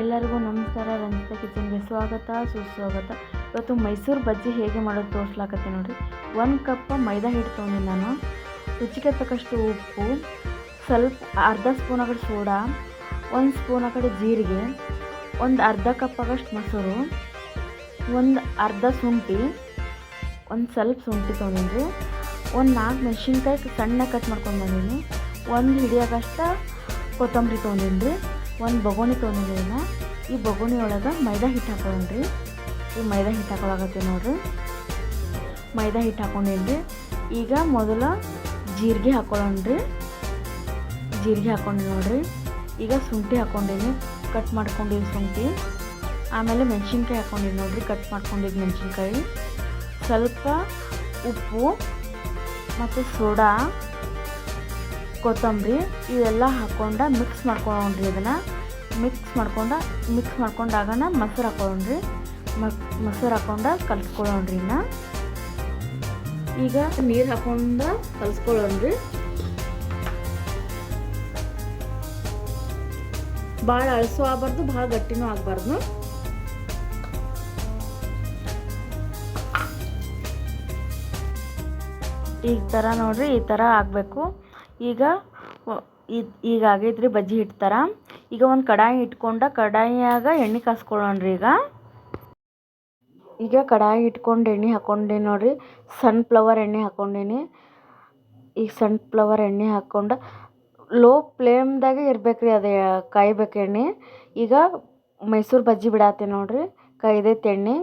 ಎಲ್ಲರಿಗೂ ನಮಸ್ಕಾರ, ರಂಜಿತಾ ಕಿಚನ್ಗೆ ಸ್ವಾಗತ, ಸುಸ್ವಾಗತ. ಇವತ್ತು ಮೈಸೂರು ಬಜ್ಜಿ ಹೇಗೆ ಮಾಡೋದು ತೋರಿಸ್ಲಾಕತ್ತೆ ನೋಡಿರಿ. ಒಂದು ಕಪ್ ಮೈದಾ ಹಿಟ್ಟು ತೊಗೊಂಡಿನಿ ನಾನು. ರುಚಿಗೆ ತಕ್ಕಷ್ಟು ಉಪ್ಪು, ಸ್ವಲ್ಪ ಅರ್ಧ ಸ್ಪೂನ್ ಆಗಡೆ ಸೋಡಾ, ಒಂದು ಸ್ಪೂನ್ ಆಗಡೆ ಜೀರಿಗೆ, ಒಂದು ಅರ್ಧ ಕಪ್ ಆಗಷ್ಟು ಮೊಸರು, ಒಂದು ಅರ್ಧ ಶುಂಠಿ, ಒಂದು ಸ್ವಲ್ಪ ಶುಂಠಿ ತೊಗೊಂಡಿನಿ ಒಂದು ನಾಲ್ಕು ಮೆಣಸಿನ್ಕಾಯಿ ಸಣ್ಣ ಕಟ್ ಮಾಡ್ಕೊಂಡು ಬಂದೀನಿ. ಒಂದು ಹಿಡಿಯೋಕಷ್ಟ ಕೊತ್ತಂಬರಿ ತೊಗೊಂಡಿನಿ ಒಂದು ಬಗೋಣಿ ತೊಗೊಂಡಿದ್ದೀನ ಈ ಬಗೋಣಿ ಒಳಗೆ ಮೈದಾ ಹಿಟ್ಟು ಹಾಕೊಂಡ್ರಿ ಈ ಮೈದಾ ಹಿಟ್ಟು ಹಾಕೊಳಕತ್ತೀವಿ ನೋಡ್ರಿ. ಮೈದಾ ಹಿಟ್ಟು ಹಾಕೊಂಡೇನಿ ಈಗ ಮೊದಲು ಜೀರಿಗೆ ಹಾಕೊಳ್ಳೋಣ್ರಿ. ಜೀರಿಗೆ ಹಾಕೊಂಡಿ ನೋಡ್ರಿ. ಈಗ ಶುಂಠಿ ಹಾಕ್ಕೊಂಡೀನಿ ಕಟ್ ಮಾಡ್ಕೊಂಡಿದ್ದು ಶುಂಠಿ. ಆಮೇಲೆ ಮೆಣಸಿನ್ಕಾಯಿ ಹಾಕೊಂಡಿದ್ದೀನಿ ನೋಡ್ರಿ. ಕಟ್ ಮಾಡ್ಕೊಂಡಿದ್ದು ಮೆಣಸಿನ್ಕಾಯಿ. ಸ್ವಲ್ಪ ಉಪ್ಪು ಮತ್ತು ಸೋಡಾ. ಕೊತ್ತಂಬರಿ ಇವೆಲ್ಲ ಹಾಕ್ಕೊಂಡ ಮಿಕ್ಸ್ ಮಾಡ್ಕೊಂಡ್ರಿ ಇದನ್ನು. ಮಿಕ್ಸ್ ಮಾಡ್ಕೊಂಡು ಮಿಕ್ಸ್ ಮಾಡ್ಕೊಂಡಾಗನ ಮೊಸರು ಮ, ಮೊಸರು ಹಾಕೊಂಡ ಕಲಸ್ಕೊಳ್ಳೋಣ್ರಿ ಇನ್ನು. ಈಗ ನೀರು ಹಾಕೊಂಡ ಕಲಸ್ಕೊಳ್ಳೋಣ್ರಿ ಭಾಳ ಅಳಸು ಆಗಬಾರ್ದು ಭಾಳ ಗಟ್ಟಿನೂ ಆಗಬಾರ್ದು. ಈ ಥರ ನೋಡ್ರಿ, ಈ ಥರ ಆಗಬೇಕು. ಈಗ ಈಗ ಆಗೈತ್ರಿ ಬಜ್ಜಿ ಥರ ಈಗ ಒಂದು ಕಡಾಯಿ ಇಟ್ಕೊಂಡ ಕಡಾಯಿಯಾಗ ಎಣ್ಣೆ ಕಾಸ್ಕೊಳ್ಳೋಣ್ರಿ ಈಗ. ಈಗ ಕಡಾಯಿ ಇಟ್ಕೊಂಡು ಎಣ್ಣೆ ಹಾಕ್ಕೊಂಡೆ ನೋಡ್ರಿ. ಸನ್ಫ್ಲವರ್ ಎಣ್ಣೆ ಹಾಕ್ಕೊಂಡೀನಿ ಈಗ ಸನ್ಫ್ಲವರ್ ಎಣ್ಣೆ ಹಾಕ್ಕೊಂಡು ಲೋ ಫ್ಲೇಮ್ದಾಗೆ ಇರ್ಬೇಕ್ರಿ ಅದೇ ಕಾಯ್ಬೇಕು ಎಣ್ಣೆ. ಈಗ ಮೈಸೂರು ಬಜ್ಜಿ ಬಿಡಾತ್ತೀನಿ ನೋಡ್ರಿ. ಕೈದೈತೆ ಎಣ್ಣೆ.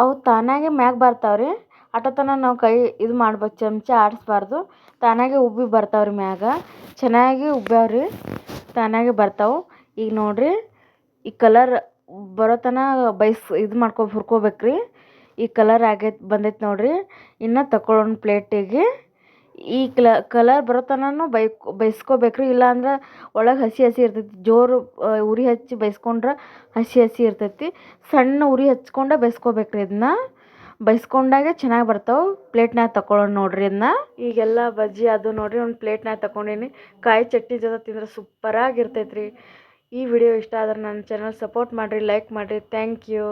ಅವು ತಾನಾಗೆ ಮ್ಯಾಗ ಬರ್ತಾವ್ರಿ. ಅಟತನ ನಾವು ಕೈ ಇದು ಮಾಡ್ಬೇಕು ಚಮಚ ಆಡಿಸ್ಬಾರ್ದು. ತಾನಾಗೆ ಉಬ್ಬಿ ಬರ್ತಾವ್ರಿ ಮ್ಯಾಗ. ಚೆನ್ನಾಗಿ ಉಬ್ಬ್ಯಾವ್ರಿ, ತಾನಾಗೆ ಬರ್ತಾವೆ. ಈಗ ನೋಡಿರಿ, ಈ ಕಲರ್ ಬರೋ ತನ ಬೈಸ್ ಇದು ಮಾಡ್ಕೊ, ಹುರ್ಕೋಬೇಕ್ರಿ. ಈ ಕಲರ್ ಆಗೈತೆ, ಬಂದೈತೆ ನೋಡಿರಿ. ಇನ್ನು ತಗೊಳ್ಳೋಣ ಪ್ಲೇಟಿಗೆ ಈ ಕ್ಲ ಕಲರ್ ಬರೋ ತನಕ ಬೈ, ಬೈಸ್ಕೋಬೇಕ್ರಿ. ಇಲ್ಲಾಂದ್ರೆ ಒಳಗೆ ಹಸಿ ಹಸಿ ಇರ್ತೈತಿ. ಜೋರು ಉರಿ ಹಚ್ಚಿ ಬೈಸ್ಕೊಂಡ್ರೆ ಹಸಿ ಹಸಿ ಇರ್ತೈತಿ. ಸಣ್ಣ ಉರಿ ಹಚ್ಕೊಂಡೆ ಬೈಸ್ಕೋಬೇಕ್ರಿ ಇದನ್ನ ಬೈಸ್ಕೊಂಡಾಗೆ ಚೆನ್ನಾಗಿ ಬರ್ತಾವೆ. ಪ್ಲೇಟ್ನಾಗ ತಗೊಳ್ಳೋಣ ನೋಡಿರಿ ಅದನ್ನ ಈಗೆಲ್ಲ ಬಜ್ಜಿ ಅದು ನೋಡಿರಿ, ಒಂದು ಪ್ಲೇಟ್ನಾಗ ತಗೊಂಡೀನಿ ಕಾಯಿ ಚಟ್ನಿ ಜೊತೆ ತಿಂದ್ರೆ ಸೂಪರಾಗಿ ಇರ್ತೈತೆ ರೀ ಈ ವಿಡಿಯೋ ಇಷ್ಟ ಆದ್ರೆ ನನ್ನ ಚಾನಲ್ ಸಪೋರ್ಟ್ ಮಾಡಿರಿ ಲೈಕ್ ಮಾಡಿರಿ. Thank you